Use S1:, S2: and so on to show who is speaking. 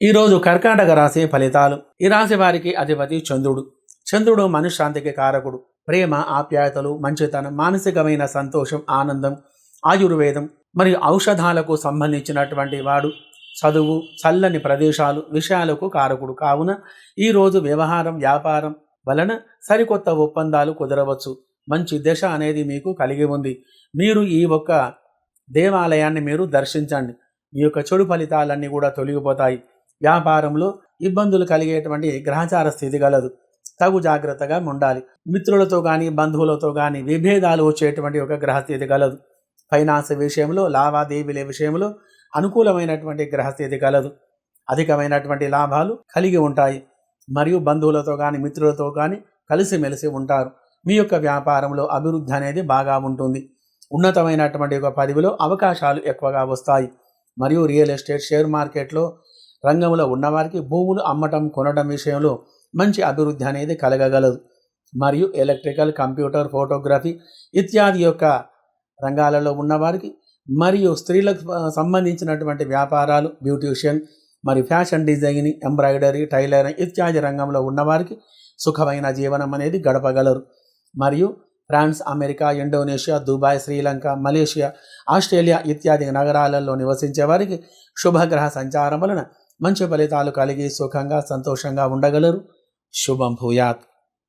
S1: ఈరోజు కర్కాటక రాశి ఫలితాలు. ఈ రాశి వారికి అధిపతి చంద్రుడు. చంద్రుడు మనశ్శాంతికి కారకుడు. ప్రేమ ఆప్యాయతలు మంచితనం మానసికమైన సంతోషం ఆనందం ఆయుర్వేదం మరియు ఔషధాలకు సంబంధించినటువంటి వాడు చదువు చల్లని ప్రదేశాలు విషయాలకు కారకుడు. కావున ఈరోజు వ్యవహారం వ్యాపారం వలన సరికొత్త ఒప్పందాలు కుదరవచ్చు. మంచి దశ అనేది మీకు కలిగి ఉంది. మీరు ఈ ఒక్క దేవాలయాన్ని మీరు దర్శించండి. మీ యొక్క చెడు ఫలితాలన్నీ కూడా తొలగిపోతాయి. వ్యాపారంలో ఇబ్బందులు కలిగేటువంటి గ్రహచార స్థితి గలదు తగు జాగ్రత్తగా ఉండాలి. మిత్రులతో కానీ బంధువులతో కానీ విభేదాలు వచ్చేటువంటి ఒక గ్రహస్థితి గలదు ఫైనాన్స్ విషయంలో లావాదేవీల విషయంలో అనుకూలమైనటువంటి గ్రహస్థితి కలదు. అధికమైనటువంటి లాభాలు కలిగి ఉంటాయి. మరియు బంధువులతో కానీ మిత్రులతో కానీ కలిసిమెలిసి ఉంటారు. మీ యొక్క వ్యాపారంలో అభివృద్ధి అనేది బాగా ఉంటుంది. ఉన్నతమైనటువంటి ఒక పదవిలో అవకాశాలు ఎక్కువగా వస్తాయి. మరియు రియల్ ఎస్టేట్ షేర్ మార్కెట్లో రంగంలో ఉన్నవారికి భూములు అమ్మటం కొనడం విషయంలో మంచి అభివృద్ధి అనేది కలగగలదు. మరియు ఎలక్ట్రికల్ కంప్యూటర్ ఫోటోగ్రఫీ ఇత్యాది యొక్క రంగాలలో ఉన్నవారికి మరియు స్త్రీలకు సంబంధించినటువంటి వ్యాపారాలు బ్యూటీషియన్ మరియు ఫ్యాషన్ డిజైనింగ్ ఎంబ్రాయిడరీ టైలరింగ్ ఇత్యాది రంగంలో ఉన్నవారికి సుఖమైన జీవనం అనేది గడపగలరు. మరియు France America Indonesia Dubai Sri Lanka Malaysia Australia ఇత్యాది నగరాలలో నివసించే వారికి శుభగ్రహ సంచారం వలన మంచి ఫలితాలు కలిగి సుఖంగా సంతోషంగా ఉండగలరు. శుభం భూయాత్.